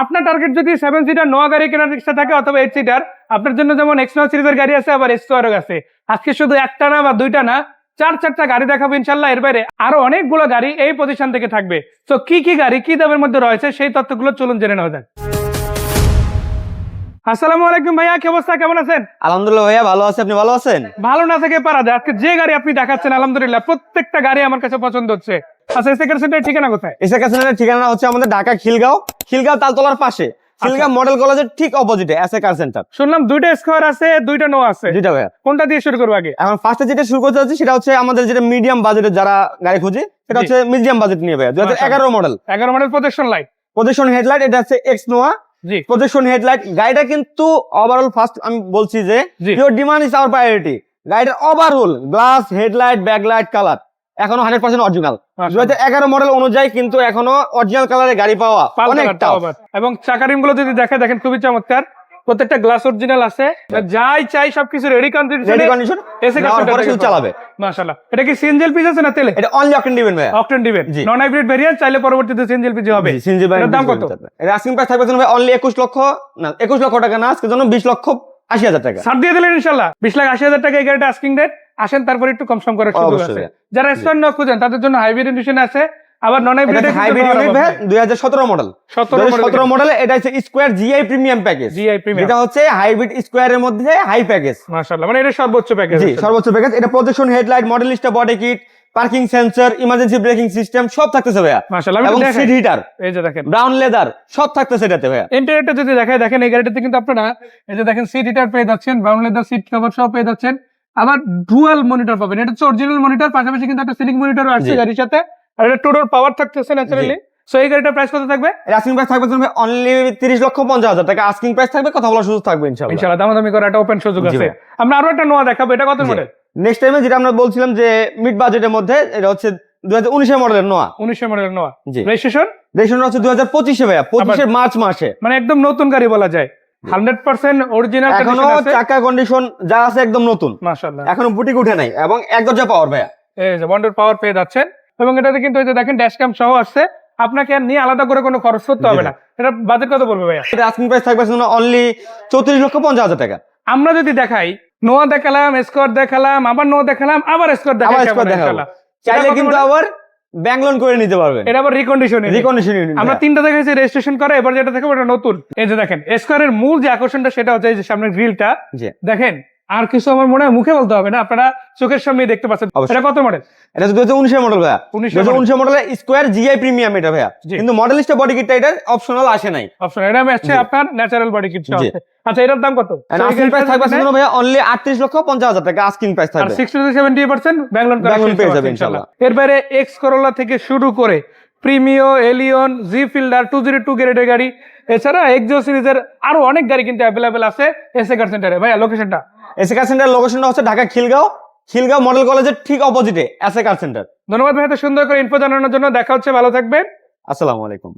আপনার টার্গেট যদি seven seater নোয়া গাড়ি কেনার ইচ্ছা থাকে অথবা এইট সিটার আপনার জন্য যেমন এক্স নোয়া সিরিজের গাড়ি আছে আবার এক্সোয়ারও আছে। আজকে শুধু একটা না বা দুইটা না চার চারটা গাড়ি দেখাবো ইনশাল্লাহ। এর বাইরে আরও অনেকগুলো গাড়ি এই প্রতিষ্ঠান থেকে থাকবে। তো কি কি গাড়ি কি দামের মধ্যে রয়েছে সেই তথ্যগুলো চলুন জেনে নেওয়া যাক। আসসালামু আলাইকুম ভাইয়া কি অবস্থা? কেমন আছেন? আলহামদুলিল্লাহ ভাইয়া ভালো আছে। আপনি ভালো আছেন? ভালো না থেকে পারা যায়। আজকে যে গাড়ি আপনি দেখাচ্ছেন আলহামদুলিল্লাহ প্রত্যেকটা গাড়ি আমার কাছে পছন্দ হচ্ছে। আচ্ছা সেকেন্ড সেন্টার ঠিকানা কোথায়? এসে কাছে ঠিকানা হচ্ছে আমাদের ঢাকা খিলগাঁও খিলগাঁও তালতলার পাশে। খিলগাঁও মডেল কলেজের ঠিক অপোজিটে এসে কার সেন্টার শুনলাম দুইটা স্কোয়ার আছে দুইটা নো আছে। দুইটা ভাইয়া কোনটা দিয়ে শুরু করব আগে? এখন ফার্স্টে যেটা শুরু করতে যাচ্ছি সেটা হচ্ছে আমাদের যেটা মিডিয়াম বাজেটের যারা গাড়ি খুঁজি সেটা হচ্ছে মিডিয়াম বাজেট নিয়ে ভাইয়া দুই এগারো মডেল এগারো model protection light projection headlight এটা হচ্ছে এক্স নোয়া প্রজেকশন হেডলাইট গাড়িটা কিন্তু ওভারঅল ফার্স্ট আমি বলছি যে your demand is our priority গাড়িটার overall glass headlight backlight colour এখনও হান্ড্রেড পার্সেন্ট অরিজিনাল দু হাজার এগারো মডেল অনুযায়ী কিন্তু এখনও অরিজিনাল কালারের গাড়ি পাওয়া। এবং চাকারিমগুলো যদি দেখে দেখেন খুবই চমৎকার। প্রত্যেকটা গ্লাস অরিজিনাল আছে। যাই চাই সবকিছু রেডি রেডি কন্ডিশন এসে নেওয়ার চালাবে। মাশাআল্লাহ। এটা কি সিএনজি পিস আছে না তেলে? এটা অনলি অকটেন দিবেন ভাইয়া। অকটেন জি। নন হাইব্রিড ভেরিয়েন্ট চাইলে পরবর্তীতে সিএনজি পিজি হবে। সিএনজি এটার দাম কত? এটা আস্কিং প্রাইস থাকবে ভাই অনলি একুশ লক্ষ না একুশ লক্ষ টাকা না আজকের জন্য বিশ লক্ষ আশি হাজার টাকা। ছাড় দিয়ে দিলেন ইনশাল্লাহ বিশ লাখ আশি হাজার টাকা এই গাড়িটা আস্কিং রেট আসেন তারপর একটু কম সম করার সুযোগ আছে। যারা স্টোর না খুঁজেন তাদের জন্য হাইব্রিড এডিশন আছে আবার নন হাইব্রিড হাইব্রিড ইউনিট ভাই দুই হাজার সতেরো মডেল সতেরো সতেরো মডেল এটা হচ্ছে square GI premium package GI premium যেটা হচ্ছে হাইব্রিড স্কোয়ারের মধ্যে হাই প্যাকেজ মাশাআল্লাহ মানে এটা সর্বোচ্চ প্যাকেজ জি সর্বোচ্চ প্যাকেজ এটা projection headlight Modellista body kit parking sensor emergency braking system সব থাকতেছে ভাইয়া। মাশাআল্লাহ এবং সিট হিটার এই যে দেখেন। ব্রাউন লেদার সব থাকতেছে এটাতে ভাইয়া। ইন্টারনেটে যদি দেখায় দেখেন এই গাড়িটাতে কিন্তু আপনারা এই যে দেখেন সিট হিটার পেয়ে যাচ্ছেন ব্রাউন লেদার সিট কভার সব পেয়ে যাচ্ছেন। আবার ডুয়াল মনিটর পাবেন। এটা হচ্ছে অরিজিনাল মনিটর পাশাপাশি কিন্তু একটা সিলিং মনিটরও আসছে গাড়ির সাথে। আর এটা টোটোর পাওয়ার থাকতেছে ন্যাচারালি সো এই গাড়িটার প্রাইস কত থাকবে? এর আস্কিং প্রাইস থাকবে তুমি অনলি তিরিশ লক্ষ পঞ্চাশ হাজার। টাকা আস্কিং প্রাইস থাকবে কথা বলার সুযোগ থাকবে ইনশাআল্লাহ। ইনশাআল্লাহ দামাদামি করা একটা ওপেন সুযোগ আছে। আমরা আরও একটা নোয়া দেখাবো এটা কত। মডেল নেক্সট টাইমে যেটা আমরা বলছিলাম যে মিড বাজেটের মধ্যে এটা হচ্ছে দুই হাজার উনিশের মডেলের নোয়া উনিশশো মডেলের নোয়া রেজিস্ট্রেশন রেশন হচ্ছে দুই হাজার পঁচিশে ভাইয়া পঁচিশের মার্চ মাসে। মানে একদম নতুন গাড়ি বলা যায়। হান্ড্রেড পার্সেন্ট অরিজিনাল এখনও চাকা কন্ডিশন যা আছে একদম নতুন। মাশাআল্লাহ। এখনও বুটিক উঠে নাই এবং এক দরজা পাওয়ার ভাইয়া। এই যে বন্ডের পাওয়ার পেয়ে যাচ্ছেন। এবং এটাতে কিন্তু এই যে দেখেন ড্যাশ ক্যাম সহ আসছে। আপনাকে আর নিয়ে আলাদা করে কোনো খরচ করতে হবে না। এটা বাজেট কত বলবে ভাইয়া? এটা আস্কিং প্রাইস থাকবে অনলি চৌত্রিশ লক্ষ পঞ্চাশ হাজার টাকা। আমরা যদি দেখাই নোয়া দেখালাম স্কোর দেখালাম আবার নোয়া দেখালাম আবার স্কোর দেখালাম চাইলে কিন্তু আবার ব্যাংক লোন করে নিতে পারবেন। এটা আবার রিকন্ডিশন রিকন্ডিশন আমরা তিনটা দেখেছি রেজিস্ট্রেশন করে এবার যেটা দেখো এটা নতুন। এই যে দেখেন স্কোয়ারের মূল যে আকর্ষণটা সেটা হচ্ছে এই যে সামনের গ্রিলটা দেখেন আর কিছু আমার মনে হয় মুখে বলতে হবে না আপনারা চোখের সামনে দেখতে পাচ্ছেন। এটা কত মডেল এটা দুই হাজার উনিশের মডেল ভাইয়া। হাজার উনিশের মডেলের স্কোয়ার জিআই প্রিমিয়াম এটা ভাইয়া। কিন্তু মডেলিস্টা বডি কিটটা এটা অপশনাল আসে নাই। অপশন এটা আসছে আপনার ন্যাচারাল বডি কিট। আচ্ছা এটার দাম কত? আস্কিং প্রাইস থাকবে শুনুন ভাইয়া অনলি আটত্রিশ লক্ষ পঞ্চাশ হাজার টাকা আস্কিং প্রাইস আর থাকবে। সিক্সটি থেকে সেভেন্টি পার্সেন্ট ব্যাঙ্গলোর ব্যাঙ্গলোর পেয়ে যাবে ইনশাল্লাহ। এরপরে এক্স করোলা থেকে শুরু করে Premio Allion G Fielder two zero two গ্রেডের গাড়ি। এছাড়া এক্সো সিরিজের আরও অনেক গাড়ি কিন্তু অ্যাভেলেবেল আছে এসে কার সেন্টারে ভাইয়া লোকেশনটা এসে কার সেন্টার লোকেশনটা হচ্ছে ঢাকা খিলগাঁও। খিলগাঁও মডেল কলেজের ঠিক অপোজিটে এসে কার সেন্টার ধন্যবাদ ভাই এত সুন্দর করে ইনফো জানানোর জন্য। দেখা হচ্ছে ভালো থাকবেন। আসসালামু আলাইকুম।